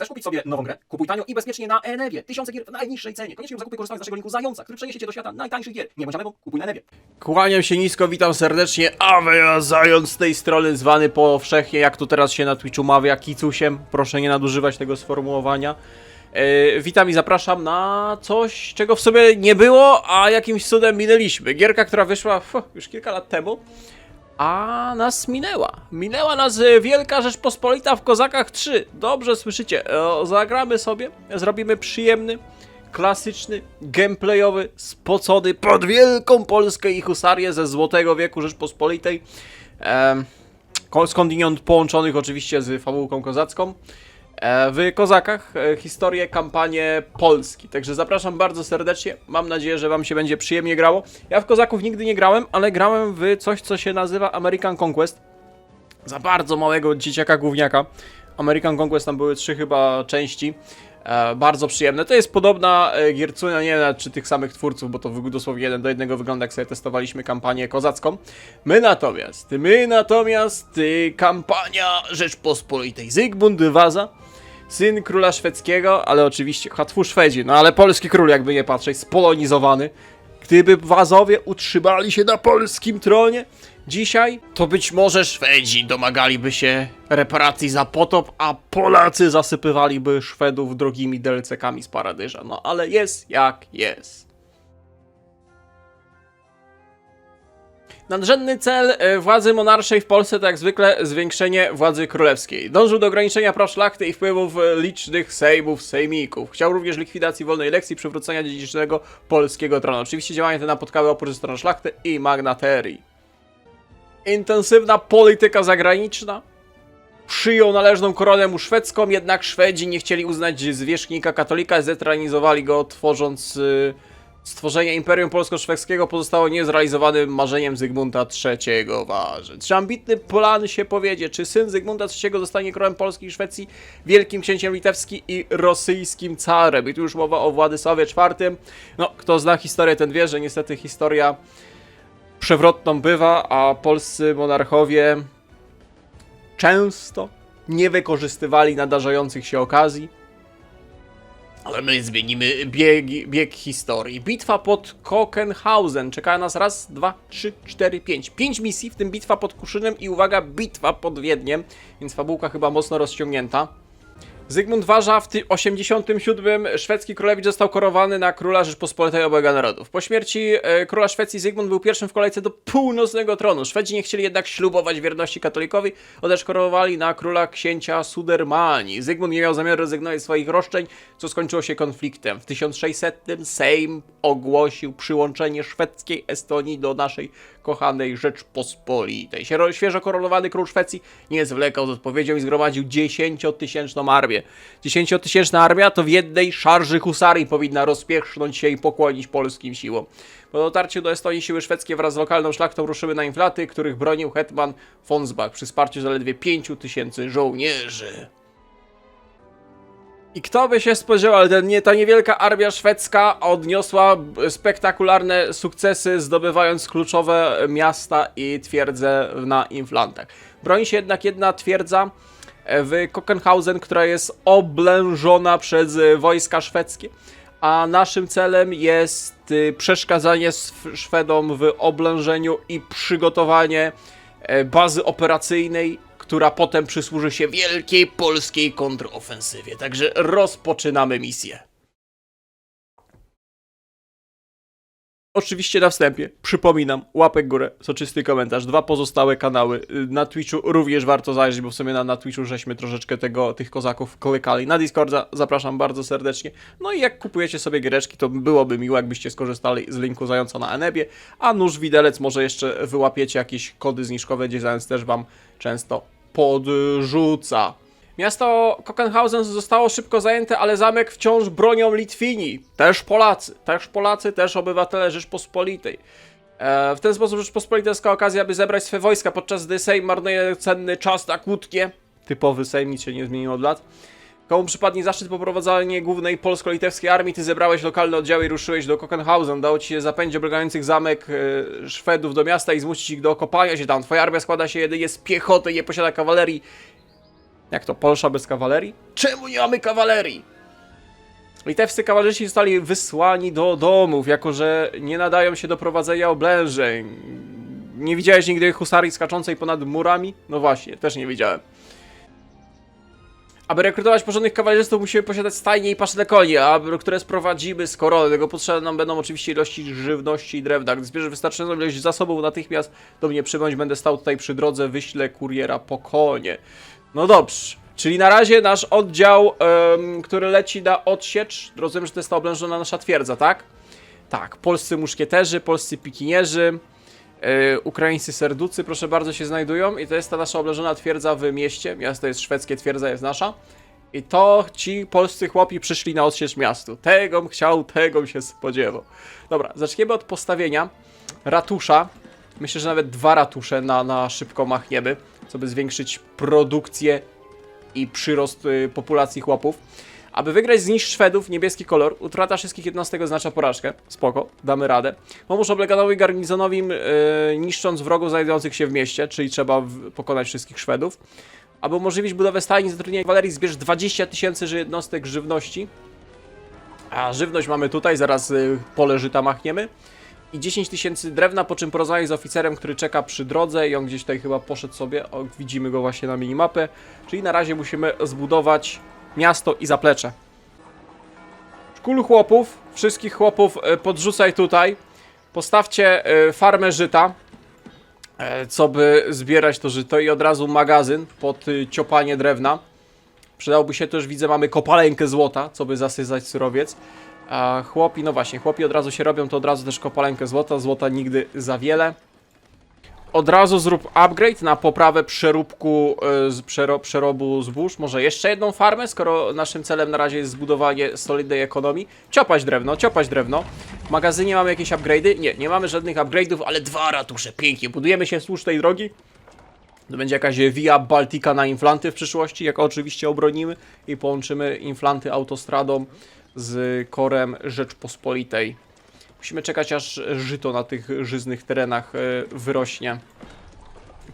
Chcesz kupić sobie nową grę? Kupuj tanio i bezpiecznie na Enewie. Tysiące gier w najniższej cenie. Koniecznie zakupy korzystając z naszego linku Zająca, który przeniesie cię do świata najtańszych gier. Nie bądź lewą, kupuj na Enewie. Kłaniam się nisko, witam serdecznie, Awe Zając z tej strony, zwany powszechnie, jak to teraz się na Twitchu mawia, kicusiem. Proszę nie nadużywać tego sformułowania. E, witam i zapraszam na coś, czego w sobie nie było, a jakimś cudem minęliśmy. Gierka, która wyszła fuh, już kilka lat temu, a nas minęła. Minęła nas e, Wielka Rzeczpospolita w Kozakach 3. Dobrze słyszycie. E, zagramy sobie, zrobimy przyjemny, klasyczny, gameplayowy, spocony pod Wielką Polskę i husarię ze Złotego Wieku Rzeczpospolitej. Ko- skądinąd połączonych oczywiście z fabułką kozacką. E, w Kozakach e, historię, kampanię Polski. Także zapraszam bardzo serdecznie. Mam nadzieję, że Wam się będzie przyjemnie grało. Ja w Kozaków nigdy nie grałem, ale grałem w coś, co się nazywa American Conquest. Za bardzo małego dzieciaka gówniaka. American Conquest tam były trzy chyba części. E, bardzo przyjemne. To jest podobna e, giercuna, nie wiem czy tych samych twórców, bo to dosłownie jeden do jednego wygląda, jak sobie testowaliśmy kampanię kozacką. My natomiast, my natomiast, y, kampania Rzeczpospolitej. Zygmunt Waza, syn króla szwedzkiego, ale oczywiście, hatwu Szwedzi, no ale polski król, jakby nie patrzeć, spolonizowany. Gdyby Wazowie utrzymali się na polskim tronie, dzisiaj to być może Szwedzi domagaliby się reparacji za potop, a Polacy zasypywaliby Szwedów drogimi delcekami z Paradyża. No ale jest jak jest. Nadrzędny cel e, władzy monarszej w Polsce to jak zwykle zwiększenie władzy królewskiej. Dążył do ograniczenia praw szlachty i wpływów e, licznych sejmów, sejmików. Chciał również likwidacji wolnej elekcji przywrócenia dziedzicznego polskiego tronu. Oczywiście działania te napotkały opór ze strony szlachty i magnaterii. Intensywna polityka zagraniczna. Przyjął należną koronę mu szwedzką, jednak Szwedzi nie chcieli uznać zwierzchnika katolika, zretranizowali go, tworząc y, stworzenie Imperium Polsko-Szwedzkiego pozostało niezrealizowanym marzeniem Zygmunta III Waży. Czy ambitny plan się powiedzie? Czy syn Zygmunta III zostanie królem Polski i Szwecji, wielkim księciem litewskim i rosyjskim carem? I tu już mowa o Władysławie IV. No, kto zna historię, ten wie, że niestety historia przewrotną bywa, a polscy monarchowie często nie wykorzystywali nadarzających się okazji. Ale my zmienimy bieg, bieg historii. Bitwa pod Kokenhausen. Czeka nas raz, dwa, trzy, cztery, pięć. Pięć misji, w tym bitwa pod Kuszynem i uwaga, bitwa pod Wiedniem. Więc fabułka chyba mocno rozciągnięta. Zygmunt Warza w ty- 87 szwedzki królewicz został korowany na króla Rzeczpospolitej Obojga Narodów. Po śmierci e, króla Szwecji Zygmunt był pierwszym w kolejce do północnego tronu. Szwedzi nie chcieli jednak ślubować wierności katolikowi, odesz korowali na króla księcia Sudermanii. Zygmunt nie miał zamiaru rezygnować z swoich roszczeń, co skończyło się konfliktem. W 1600 Sejm ogłosił przyłączenie szwedzkiej Estonii do naszej kochanej Rzeczpospolitej. Świeżo koronowany król Szwecji nie zwlekał z odpowiedzią i zgromadził 10-tysięczną armię. 10-tysięczna armia to w jednej szarży husarii powinna rozpiecznąć się i pokłonić polskim siłom. Po dotarciu do Estonii siły szwedzkie wraz z lokalną szlachtą ruszyły na inflaty, których bronił hetman Fonsbach przy wsparciu zaledwie 5 tysięcy żołnierzy. I kto by się spodziewał, ten, nie, ta niewielka armia szwedzka odniosła spektakularne sukcesy, zdobywając kluczowe miasta i twierdze na Inflantach. Broni się jednak jedna twierdza e, w Kokenhausen, która jest oblężona przez e, wojska szwedzkie, a naszym celem jest y, przeszkadzanie Szwedom w oblężeniu i przygotowanie e, bazy operacyjnej, która potem przysłuży się wielkiej polskiej kontrofensywie. Także rozpoczynamy misję. Oczywiście na wstępie przypominam, łapek górę, soczysty komentarz, dwa pozostałe kanały. Y, Na Twitchu również warto zajrzeć, bo w sumie na, na Twitchu żeśmy troszeczkę tego, tych kozaków klykali. Na Discorda zapraszam bardzo serdecznie. No i jak kupujecie sobie giereczki, to byłoby miło, jakbyście skorzystali z linku zająca na Enebie, a nóż widelec może jeszcze wyłapiecie jakieś kody zniżkowe, gdzie zając też wam często podrzuca. Miasto Kokenhausen zostało szybko zajęte, ale zamek wciąż bronią Litwini. Też Polacy, też Polacy, też obywatele Rzeczpospolitej. E, w ten sposób Rzeczpospolitejska okazja, by zebrać swe wojska, podczas gdy Sejm marnuje cenny czas na kłótnie. Typowy Sejm, nic się nie zmieniło od lat. Komu przypadnie zaszczyt poprowadzania głównej polsko-litewskiej armii, ty zebrałeś lokalne oddziały i ruszyłeś do Kokenhausen. Dało ci się zapędzić oblegających zamek e, Szwedów do miasta i zmusić ich do okopania się tam. Twoja armia składa się jedynie z piechoty, nie posiada kawalerii. Jak to, Polsza bez kawalerii? Czemu nie mamy kawalerii? Litewscy kawalerzyści zostali wysłani do domów, jako że nie nadają się do prowadzenia oblężeń. Nie widziałeś nigdy husarii skaczącej ponad murami? No właśnie, też nie widziałem. Aby rekrutować porządnych kawalerzystów musimy posiadać stajnie i paszne konie, a które sprowadzimy z korony. Tego potrzebne nam będą oczywiście ilości żywności i drewna. Gdy zbierzesz wystarczającą ilość zasobów, natychmiast do mnie przybądź, będę stał tutaj przy drodze, wyślę kuriera po konie. No dobrze. Czyli na razie nasz oddział, który leci na odsiecz, rozumiem, że to jest ta oblężona nasza twierdza, tak? Tak, polscy muszkieterzy, polscy pikinierzy, ukraińscy serducy, proszę bardzo, się znajdują i to jest ta nasza oblężona twierdza w mieście. Miasto jest szwedzkie, twierdza jest nasza. I to ci polscy chłopi przyszli na odsiecz miastu. Tegom chciał, tegom się spodziewał. Dobra, zaczniemy od postawienia ratusza. Myślę, że nawet dwa ratusze na, na szybko machniemy, co by zwiększyć produkcję i przyrost y, populacji chłopów. Aby wygrać zniszcz Szwedów, niebieski kolor, utrata wszystkich jednostek oznacza porażkę. Spoko, damy radę. Pomóż oblegatowi garnizonowi yy, niszcząc wrogów znajdujących się w mieście, czyli trzeba pokonać wszystkich Szwedów. Aby umożliwić budowę stajni, zatrudnienia kawalerii, zbierz 20 tysięcy jednostek żywności. A żywność mamy tutaj, zaraz y, pole żyta machniemy. I 10 tysięcy drewna, po czym porozmawiaj z oficerem, który czeka przy drodze i on gdzieś tutaj chyba poszedł sobie, o, widzimy go właśnie na minimapę. Czyli na razie musimy zbudować miasto i zaplecze. Szkól chłopów, wszystkich chłopów e, podrzucaj tutaj. Postawcie e, farmę żyta, e, co by zbierać to żyto i od razu magazyn pod y, ciopanie drewna. Przydałby się też, widzę, mamy kopalenkę złota, co by zasyzać surowiec. A chłopi, no właśnie, chłopi od razu się robią, to od razu też kopalenkę złota, złota nigdy za wiele. Od razu zrób upgrade na poprawę przeróbku, e, z przero, przerobu zbóż. Może jeszcze jedną farmę, skoro naszym celem na razie jest zbudowanie solidnej ekonomii. Ciopać drewno, ciopać drewno. W magazynie mamy jakieś upgrade'y? Nie, nie mamy żadnych upgrade'ów, ale dwa ratusze, pięknie. Budujemy się wzdłuż tej drogi. To będzie jakaś Via Baltica na inflanty w przyszłości, jak oczywiście obronimy i połączymy inflanty autostradą z korem Rzeczpospolitej. Musimy czekać aż żyto na tych żyznych terenach e, wyrośnie.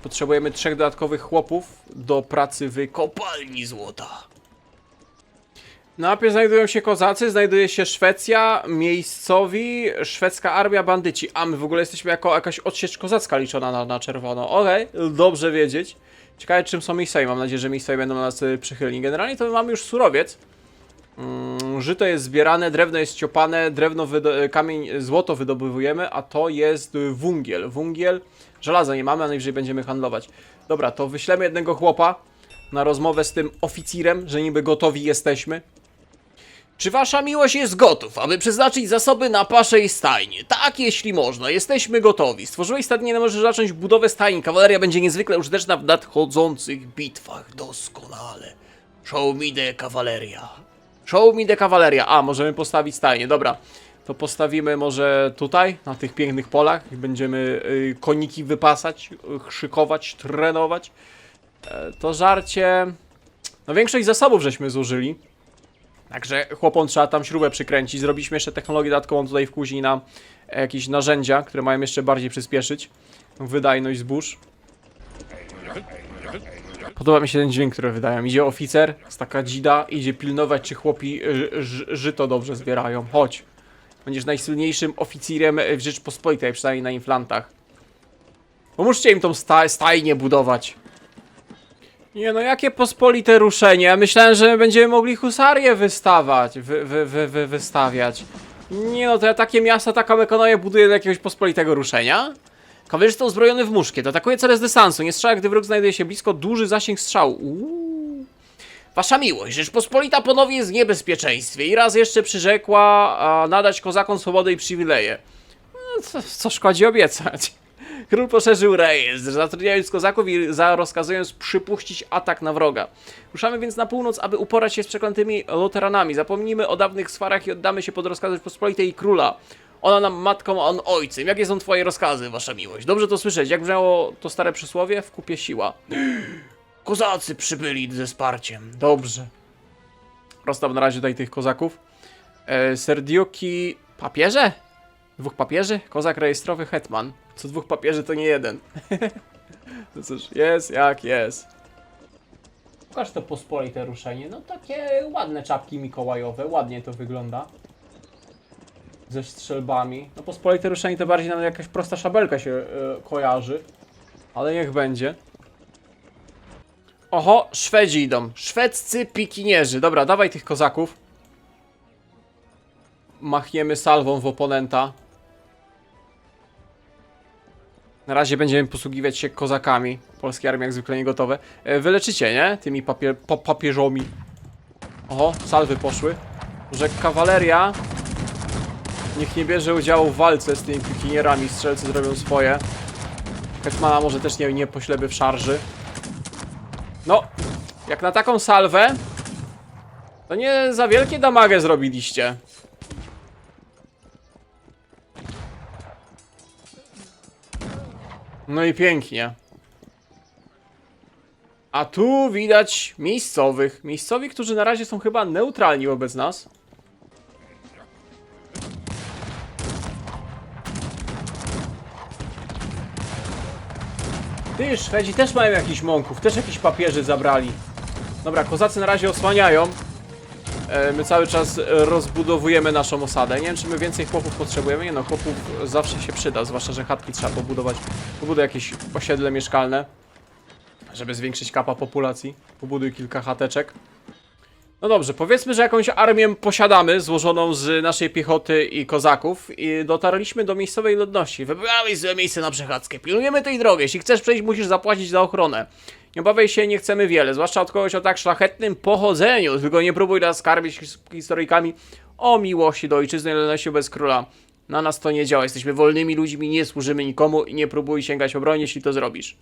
Potrzebujemy trzech dodatkowych chłopów do pracy w kopalni złota. Na mapie znajdują się kozacy, znajduje się Szwecja, miejscowi, szwedzka armia, bandyci. A my w ogóle jesteśmy jako jakaś odsiecz kozacka liczona na, na czerwono. Okej, dobrze wiedzieć. Ciekawe czym są miejscowi, mam nadzieję, że miejscowi będą na nas y, przychylni. Generalnie to my mamy już surowiec. Mm, żyto jest zbierane, drewno jest ciopane, drewno, wydo- kamień, złoto wydobywujemy, a to jest y, wungiel. Wungiel, żelaza nie mamy, a najwyżej będziemy handlować. Dobra, to wyślemy jednego chłopa na rozmowę z tym oficirem, że niby gotowi jesteśmy. Czy wasza miłość jest gotów, aby przeznaczyć zasoby na pasze i stajnie? Tak, jeśli można, jesteśmy gotowi. Stworzyłeś stadnie, nie możesz zacząć budowę stajni. Kawaleria będzie niezwykle użyteczna w nadchodzących bitwach. Doskonale. Show me the kawaleria. Show me the kawaleria. A, możemy postawić stajnie, dobra. To postawimy może tutaj, na tych pięknych polach. Będziemy y, koniki wypasać, y, szykować, trenować. E, to żarcie... No większość zasobów żeśmy zużyli. Także chłopom trzeba tam śrubę przykręcić. Zrobiliśmy jeszcze technologię dodatkową tutaj w kuźni na e, jakieś narzędzia, które mają jeszcze bardziej przyspieszyć wydajność zbóż. Podoba mi się ten dźwięk, który wydają. Idzie oficer z taka dzida, idzie pilnować, czy chłopi ży- żyto dobrze zbierają. Chodź. Będziesz najsilniejszym oficirem w Rzeczpospolitej, przynajmniej na inflantach. Pomóżcie im tą sta stajnię budować. Nie no, jakie pospolite ruszenie? Myślałem, że będziemy mogli husarię wystawać, wy, wy, wy, wy, wystawiać. Nie no, to ja takie miasta, taką ekonomię buduję do jakiegoś pospolitego ruszenia? Kawalerzysta uzbrojony w muszkiet, atakuje cele z dystansu, nie strzela, gdy wróg znajduje się blisko, duży zasięg strzału. Uuu. Wasza miłość, Rzeczpospolita ponownie jest w niebezpieczeństwie i raz jeszcze przyrzekła a, nadać kozakom swobodę i przywileje. No, co, co szkodzi obiecać? Król poszerzył rejestr, zatrudniając kozaków i za rozkazując przypuścić atak na wroga. Ruszamy więc na północ, aby uporać się z przeklętymi luteranami. Zapomnijmy o dawnych swarach i oddamy się pod rozkazy Pospolitej i króla. Ona nam matką, a on ojcem. Jakie są twoje rozkazy, wasza miłość? Dobrze to słyszeć. Jak brzmiało to stare przysłowie? W kupie siła. Kozacy przybyli ze wsparciem. Dobrze. Rozstaw na razie tutaj tych kozaków. E, Serdiuki... Papieże? Dwóch papieży? Kozak rejestrowy hetman. Co dwóch papieży to nie jeden. no cóż, jest jak jest. Pokaż to pospolite ruszenie. No takie ładne czapki mikołajowe, ładnie to wygląda. Ze strzelbami. No pospolite ruszenie to bardziej nam jakaś prosta szabelka się e, kojarzy. Ale niech będzie. Oho, Szwedzi idą. Szwedzcy pikinierzy. Dobra, dawaj tych kozaków. Machniemy salwą w oponenta. Na razie będziemy posługiwać się kozakami. Polskie armie jak zwykle nie gotowe. E, Wyleczycie, nie? Tymi papie pa papieżomi. Oho, salwy poszły. Że kawaleria niech nie bierze udziału w walce z tymi pikinierami. Strzelcy zrobią swoje. Hetmana może też nie, nie pośleby w szarży. No, jak na taką salwę, to nie za wielkie damagę zrobiliście. No i pięknie. A tu widać miejscowych. Miejscowi, którzy na razie są chyba neutralni wobec nas. Ty, Szwedzi też mają jakichś mąków, też jakichś papieży zabrali. Dobra, kozacy na razie osłaniają. E, my cały czas rozbudowujemy naszą osadę. Nie wiem, czy my więcej chłopów potrzebujemy. Nie no, chłopów zawsze się przyda, zwłaszcza, że chatki trzeba pobudować. Pobuduj jakieś osiedle mieszkalne, żeby zwiększyć kapa populacji. Pobuduj kilka chateczek. No dobrze, powiedzmy, że jakąś armię posiadamy, złożoną z naszej piechoty i kozaków i dotarliśmy do miejscowej ludności. Wybrałeś złe miejsce na przechadzkę, pilnujemy tej drogi, jeśli chcesz przejść, musisz zapłacić za ochronę. Nie obawiaj się, nie chcemy wiele, zwłaszcza od kogoś o tak szlachetnym pochodzeniu, tylko nie próbuj nas skarbić his- historykami o miłości do ojczyzny i lojalności bez króla. Na nas to nie działa, jesteśmy wolnymi ludźmi, nie służymy nikomu i nie próbuj sięgać o broń, jeśli to zrobisz.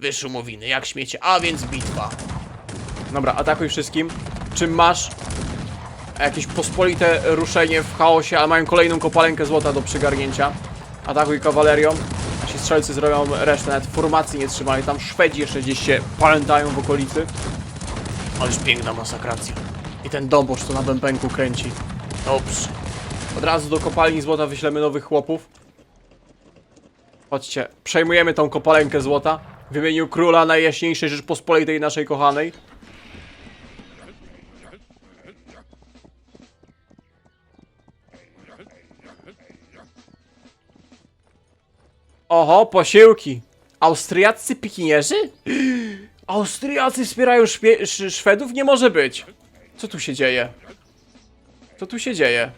Wyszumowiny, jak śmiecie, a więc bitwa. Dobra, atakuj wszystkim. Czym masz? Jakieś pospolite ruszenie w chaosie, a mają kolejną kopalenkę złota do przygarnięcia. Atakuj kawalerią. Nasi strzelcy zrobią resztę, nawet formacji nie trzymali. Tam Szwedzi jeszcze gdzieś się pamiętają w okolicy. Ależ piękna masakracja. I ten dobocz to na bębenku kręci. Dobrze. Od razu do kopalni złota wyślemy nowych chłopów. Chodźcie, przejmujemy tą kopalenkę złota. W imieniu króla najjaśniejszej Rzeczpospolitej naszej kochanej. Oho, posiłki. Austriaccy pikinierzy? Austriacy wspierają szpie- sz- Szwedów? Nie może być. Co tu się dzieje? Co tu się dzieje?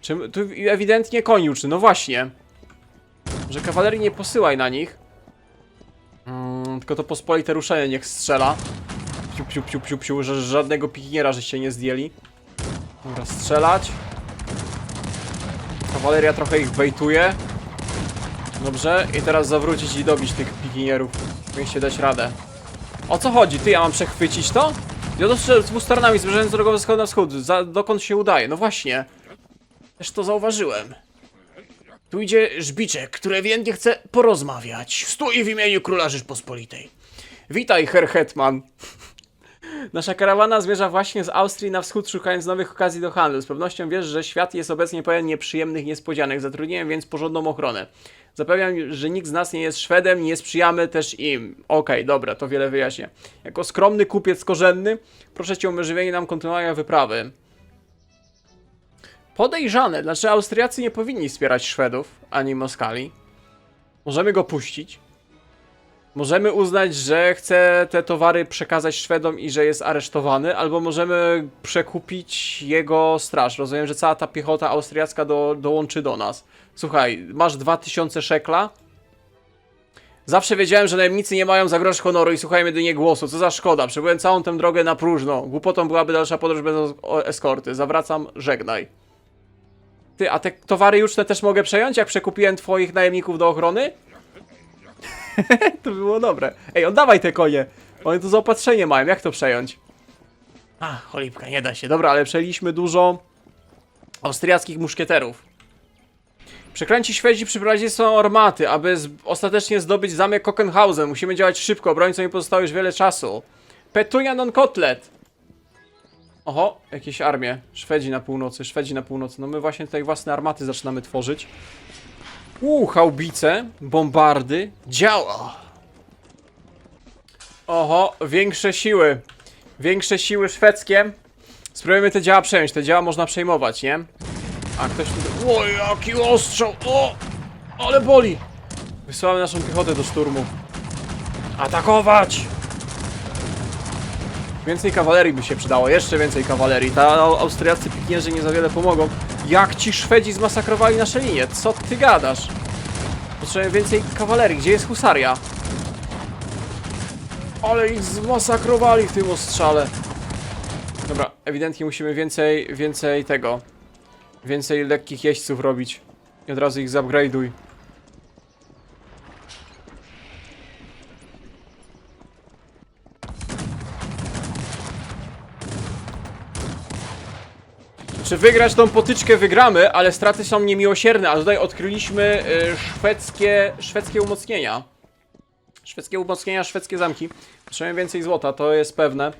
Czym, tu ewidentnie koń uczy, no właśnie. Że kawalerii nie posyłaj na nich. Mm, tylko to pospolite ruszenie niech strzela. Piu, piu, piu, piu, piu, że żadnego pikiniera żeście nie zdjęli. Dobra, strzelać. Kawaleria trochę ich bejtuje. Dobrze, i teraz zawrócić i dobić tych pikinierów. Powinniście dać radę. O co chodzi? Ty, ja mam przechwycić to? Ja dostrze z stronami zbliżając drogą ze wschodu na wschód. Za, dokąd się udaje? No właśnie. Też to zauważyłem. Tu idzie żbiczek, który ewidentnie chce porozmawiać. Stój w imieniu króla Rzeczpospolitej. Witaj, Herr Hetman. Nasza karawana zmierza właśnie z Austrii na wschód, szukając nowych okazji do handlu. Z pewnością wiesz, że świat jest obecnie pełen nieprzyjemnych niespodzianek. Zatrudniłem więc porządną ochronę. Zapewniam, że nikt z nas nie jest Szwedem, nie sprzyjamy też im. Okej, dobra, to wiele wyjaśnia. Jako skromny kupiec korzenny, proszę cię o umożliwienie nam kontynuowania wyprawy. Podejrzane, dlaczego Austriacy nie powinni wspierać Szwedów, ani Moskali. Możemy go puścić. Możemy uznać, że chce te towary przekazać Szwedom i że jest aresztowany, albo możemy przekupić jego straż. Rozumiem, że cała ta piechota austriacka do, dołączy do nas. Słuchaj, masz 2000 szekla. Zawsze wiedziałem, że najemnicy nie mają za grosz honoru i słuchajmy do niej głosu. Co za szkoda, przebyłem całą tę drogę na próżno. Głupotą byłaby dalsza podróż bez eskorty. Zawracam, żegnaj. Ty, a te towary juczne też mogę przejąć, jak przekupiłem twoich najemników do ochrony? to było dobre. Ej, oddawaj te konie. One tu zaopatrzenie mają, jak to przejąć? A, cholipka, nie da się. Dobra, ale przejęliśmy dużo austriackich muszkieterów. Przekręci Szwedzi przyprowadzili są armaty, aby z ostatecznie zdobyć zamek Kokenhausen. Musimy działać szybko, obrońcom nie pozostało już wiele czasu. Petunia non kotlet. Oho, jakieś armie. Szwedzi na północy, Szwedzi na północy. No my właśnie tutaj własne armaty zaczynamy tworzyć. Uuu, haubice, bombardy. Działa. Oho, większe siły. Większe siły szwedzkie. Spróbujemy te działa przejąć. Te działa można przejmować, nie? A ktoś tu... O, jaki ostrzał! O! Ale boli! Wysyłamy naszą piechotę do szturmu. Atakować! Więcej kawalerii by się przydało, jeszcze więcej kawalerii. Ta au- austriaccy pikinierzy nie za wiele pomogą. Jak ci Szwedzi zmasakrowali nasze linie? Co ty gadasz? Potrzebujemy więcej kawalerii. Gdzie jest husaria? Ale ich zmasakrowali w tym ostrzale. Dobra, ewidentnie musimy więcej, więcej tego. Więcej lekkich jeźdźców robić. I od razu ich zupgrade'uj. Czy wygrać tą potyczkę wygramy, ale straty są niemiłosierne, a tutaj odkryliśmy y, szwedzkie, szwedzkie umocnienia. Szwedzkie umocnienia, szwedzkie zamki. Potrzebujemy więcej złota, to jest pewne.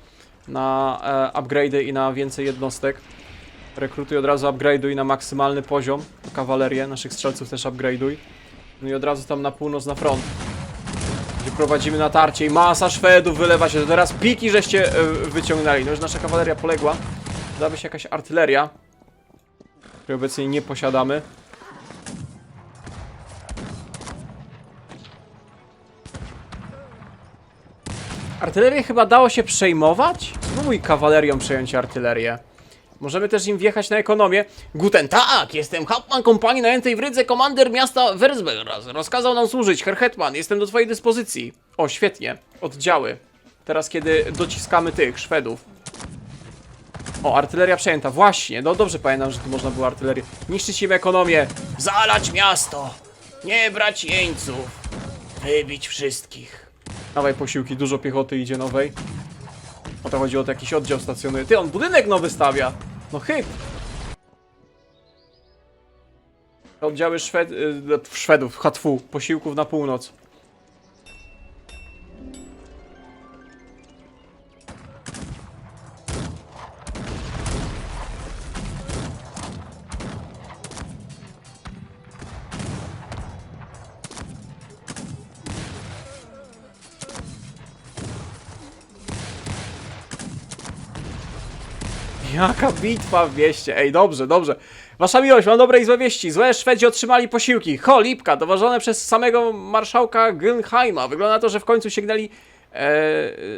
Na e, upgrade'y i na więcej jednostek. Rekrutuj od razu upgrade'uj na maksymalny poziom. Kawalerię, naszych strzelców też upgrade'uj. No i od razu tam na północ, na front. Gdzie prowadzimy natarcie i masa Szwedów wylewa się. To teraz piki żeście e, wyciągnęli. No już nasza kawaleria poległa. Przydałaby się jakaś artyleria. Której obecnie nie posiadamy. Artylerię chyba dało się przejmować? Spróbuj kawalerią przejąć artylerię. Możemy też im wjechać na ekonomię. Guten tak, jestem Hauptmann kompanii najętej w Rydze, komander miasta Versberg. Rozkazał nam służyć, Herr Hetman, jestem do twojej dyspozycji. O, świetnie. Oddziały. Teraz, kiedy dociskamy tych Szwedów. O, artyleria przejęta, właśnie. No dobrze pamiętam, że tu można było artylerię. Niszczyć im ekonomię. Zalać miasto. Nie brać jeńców. Wybić wszystkich. Dawaj posiłki, dużo piechoty idzie nowej. O to chodzi o to jakiś oddział stacjonuje. Ty, on budynek nowy stawia. No chyb. Oddziały Szwed... y, Szwedów, hatwu, posiłków na północ. Bitwa w mieście. Ej, dobrze, dobrze. Wasza miłość, mam dobre i złe wieści. Złe Szwedzi otrzymali posiłki. Ho, Lipka, dowożone przez samego marszałka Gylheima. Wygląda na to, że w końcu sięgnęli... E,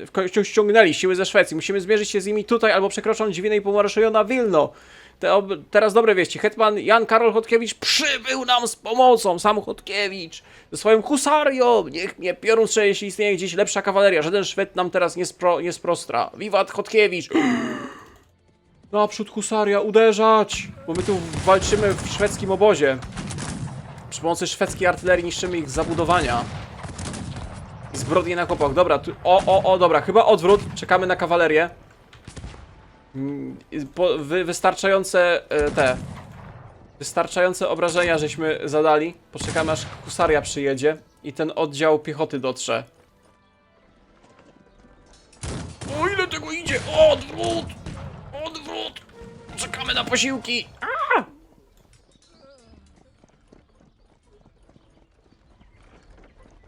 w końcu ściągnęli siły ze Szwecji. Musimy zmierzyć się z nimi tutaj, albo przekroczą Dźwinę i pomarszują na Wilno. Te, teraz dobre wieści. Hetman Jan Karol Chodkiewicz przybył nam z pomocą. Sam Chodkiewicz ze swoją husarią. Niech mnie piorun strzeje, jeśli istnieje gdzieś lepsza kawaleria. Żaden Szwed nam teraz nie, spro, nie sprostra. Wiwat Chodkiewicz. Naprzód husaria, uderzać! Bo my tu walczymy w szwedzkim obozie. Przy pomocy szwedzkiej artylerii niszczymy ich zabudowania. Zbrodnie na kopach. Dobra, tu, o, o, o, dobra, chyba odwrót. Czekamy na kawalerię. Mm, Po, wy, wystarczające e, te... Wystarczające obrażenia żeśmy zadali. Poczekamy aż husaria przyjedzie i ten oddział piechoty dotrze. O ile tego idzie? Odwrót! Czekamy na posiłki!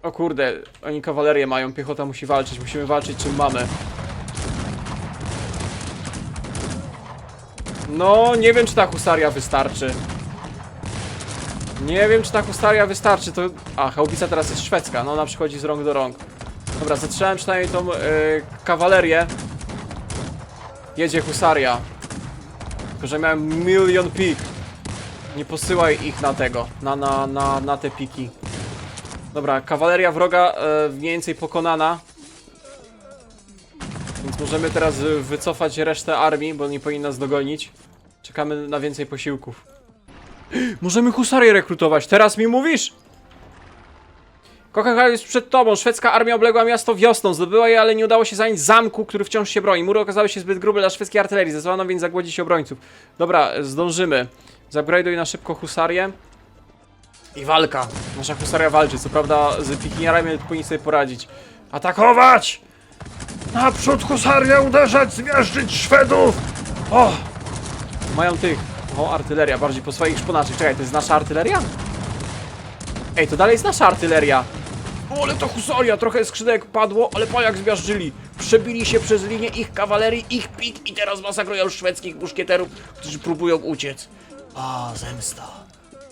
O kurde, oni kawalerię mają, piechota musi walczyć, musimy walczyć czym mamy. No, nie wiem czy ta husaria wystarczy. Nie wiem czy ta husaria wystarczy, to... A, chałbica teraz jest szwedzka, no ona przychodzi z rąk do rąk. Dobra, zatrzymałem przynajmniej tą y, kawalerię. Jedzie husaria. Tylko, że miałem milion pik. Nie posyłaj ich na tego, na, na, na, na te piki. Dobra, kawaleria wroga e, mniej więcej pokonana. Więc możemy teraz e, wycofać resztę armii, bo nie powinien nas dogonić. Czekamy na więcej posiłków. Możemy husarię rekrutować, teraz mi mówisz? Kochaka jest przed tobą. Szwedzka armia obległa miasto wiosną. Zdobyła je, ale nie udało się zająć zamku, który wciąż się broni. Mury okazały się zbyt grube dla szwedzkiej artylerii. Zezwolono więc zagłodzić obrońców. Dobra, zdążymy. Zupgrade'uj na szybko husarię. I walka. Nasza husaria walczy. Co prawda z pikiniarami ale powinni sobie poradzić. Atakować! Naprzód husaria uderzać, zmiażdżyć Szwedów! O! Mają tych. O, artyleria, bardziej po swoich szponaczych. Czekaj, to jest nasza artyleria? Ej, to dalej jest nasza artyleria. O, ale to husaria, trochę skrzydełek padło, ale pa jak zmiażdżyli. przebili się przez linię ich kawalerii, ich pik i teraz masakrują szwedzkich muszkieterów, którzy próbują uciec. A, zemsta.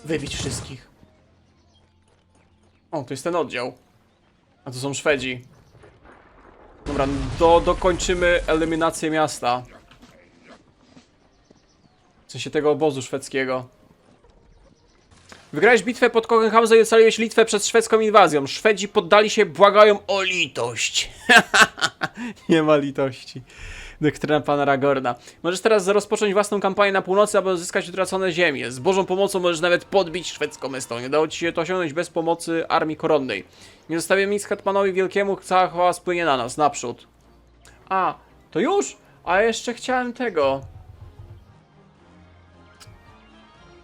Wybić wszystkich. O, to jest ten oddział. A to są Szwedzi. Dobra, do, dokończymy eliminację miasta. W sensie tego obozu szwedzkiego. Wygrałeś bitwę pod Kochenhausem i ocaliłeś Litwę przed szwedzką inwazją. Szwedzi poddali się, błagają o litość. Nie ma litości. Doktryna pana Ragorna. Możesz teraz rozpocząć własną kampanię na północy, aby odzyskać utracone ziemie. Z Bożą pomocą możesz nawet podbić szwedzką Estonię. Udało ci się to osiągnąć bez pomocy armii koronnej. Nie zostawiamy nic Hetmanowi Wielkiemu, cała chwała spłynie na nas, naprzód. A, to już? A jeszcze chciałem tego.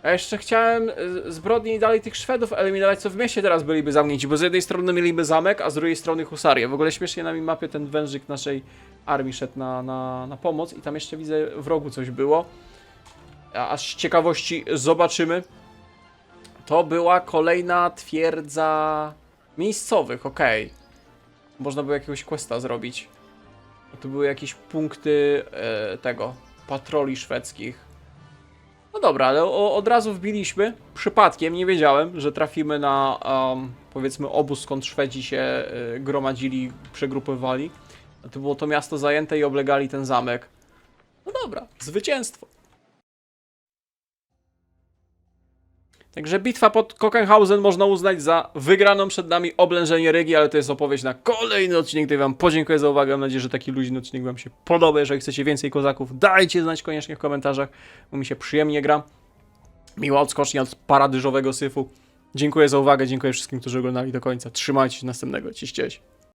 A jeszcze chciałem y, zbrodni i dalej tych Szwedów eliminować, co w mieście teraz byliby zamknięci, bo z jednej strony mieliby zamek, a z drugiej strony husarię. W ogóle śmiesznie na mapie ten wężyk naszej armii szedł na, na, na pomoc i tam jeszcze widzę w rogu coś było. Aż z ciekawości zobaczymy. To była kolejna twierdza miejscowych, okej. Można było jakiegoś questa zrobić. To były jakieś punkty e, tego, patroli szwedzkich. Dobra, ale od razu wbiliśmy. Przypadkiem nie wiedziałem, że trafimy na um, powiedzmy obóz, skąd Szwedzi się y, gromadzili, przegrupowali. To było to miasto zajęte i oblegali ten zamek. No dobra, zwycięstwo. Także bitwa pod Kochenhausen można uznać za wygraną przed nami oblężenie Rygi, ale to jest opowieść na kolejny odcinek, tutaj wam podziękuję za uwagę, mam nadzieję, że taki luźny odcinek wam się podoba, jeżeli chcecie więcej kozaków, dajcie znać koniecznie w komentarzach, bo mi się przyjemnie gra. Miła odskocznia od paradyżowego syfu. Dziękuję za uwagę, dziękuję wszystkim, którzy oglądali do końca. Trzymajcie się następnego. Cześć.